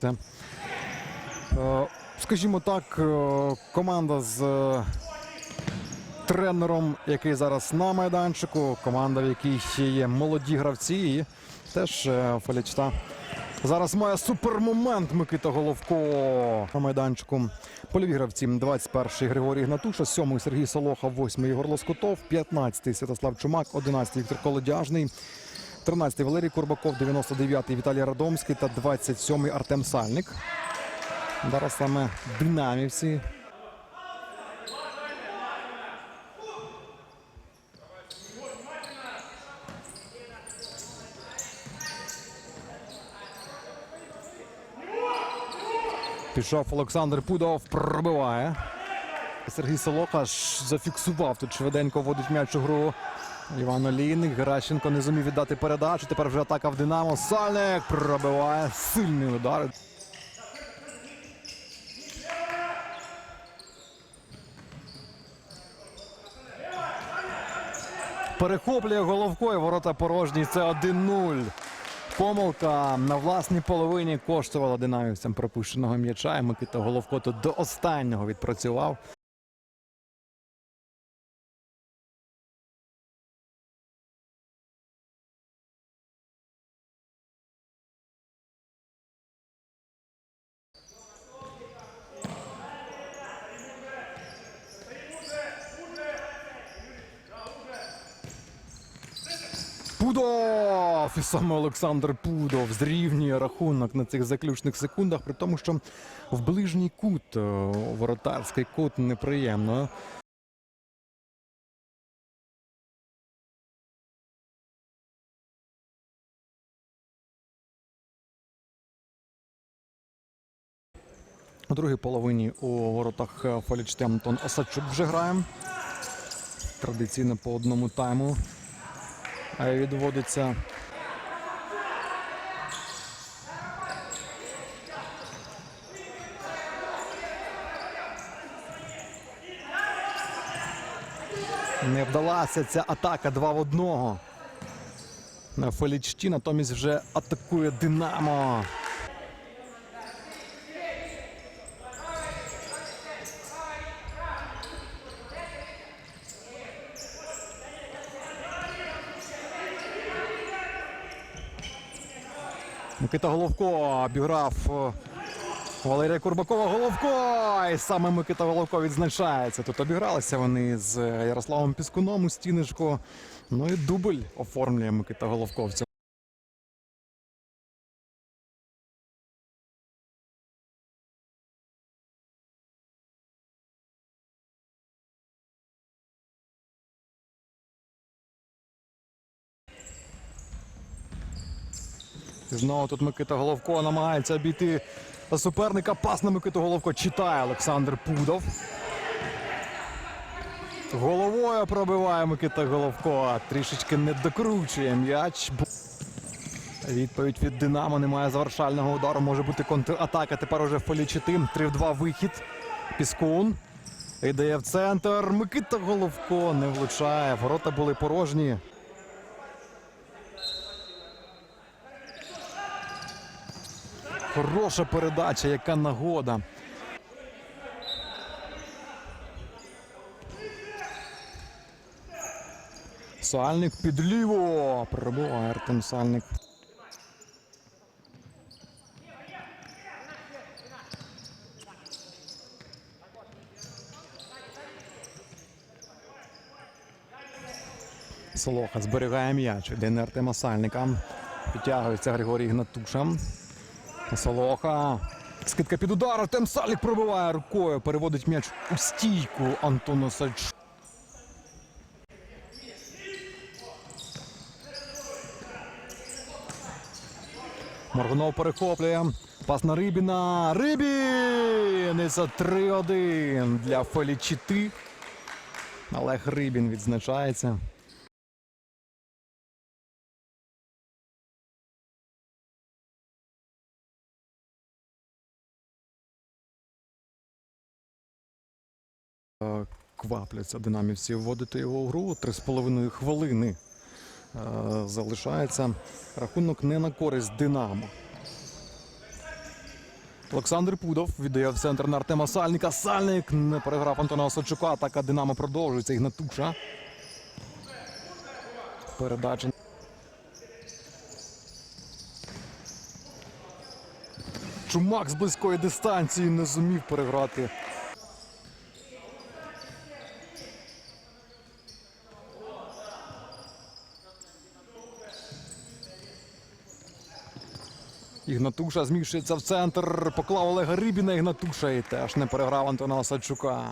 Це, е, скажімо так, е, команда з е, тренером, який зараз на майданчику, команда, в якій є молоді гравці, і теж е, Фалічта. Зараз має супермомент Микита Головко на майданчику. Польові гравці 21-й Григорій Гнатуша, 7-й Сергій Солоха, 8-й Ігор Лоскотов, 15-й Святослав Чумак, 11-й Віктор Колодяжний, 13-й Валерій Курбаков, 99-й Віталій Радомський та 27-й Артем Сальник. Зараз саме динамівці. Пішов Олександр Пудов, пробиває. Сергій Солоха зафіксував тут швиденько вводить м'яч у гру. Іван Олійник, Геращенко не зумів віддати передачу. Тепер вже атака в Динамо. Сальник пробиває сильний удар. Перехоплює головко і ворота порожні. Це 1-0. Помилка на власній половині коштувала динамівцям пропущеного м'яча. І Микита Головко тут до останнього відпрацював. Пудов! І саме Олександр Пудов зрівнює рахунок на цих заключних секундах, при тому, що в ближній кут, е, воротарський кут неприємно. У другій половині у воротах е, Фалічти Осадчук вже грає. Традиційно по одному тайму відводиться. Не вдалася ця атака 2 в 1. На Фелічті натомість вже атакує Динамо. Микита Головко обіграв е, Валерія Курбакова. Головко! І саме Микита Головко відзначається. Тут обігралися вони з е, Ярославом Піскуном у стіночку. Ну і дубль оформлює Микита Головко І Знову тут Микита Головко намагається обійти суперника. Пас на Микиту Головко читає Олександр Пудов. Головою пробиває Микита Головко. Трішечки не докручує м'яч. Відповідь від Динамо. Немає завершального удару. Може бути контратака. Тепер уже Фолічити. 3 в 2 вихід. Піскун. Ідея в центр. Микита Головко не влучає. Ворота були порожні. Хороша передача, яка нагода. Сальник під ліво. Пробиває Артем Сальник. Солоха зберігає м'яч. Іде на Артема Сальника. Підтягується Григорій Гнатуша. Солоха. Скидка під удар. Артем Сальник пробиває рукою. Переводить м'яч у стійку Антону Сальчу. Моргунов перехоплює. Пас на Рибіна. Рибін! І це 3-1 для Фелічити. Олег Рибін відзначається. Квапляться динамівці вводити його у гру. Три з половиною хвилини е, залишається. Рахунок не на користь Динамо. Олександр Пудов віддає в центр на Артема Сальника. Сальник не переграв Антона Осадчука. Атака Динамо продовжується. Ігнатуша. Передача. Чумак з близької дистанції не зумів переграти. Ігнатуша змішується в центр. Поклав Олега Рибіна. Ігнатуша і теж не переграв Антона Осадчука.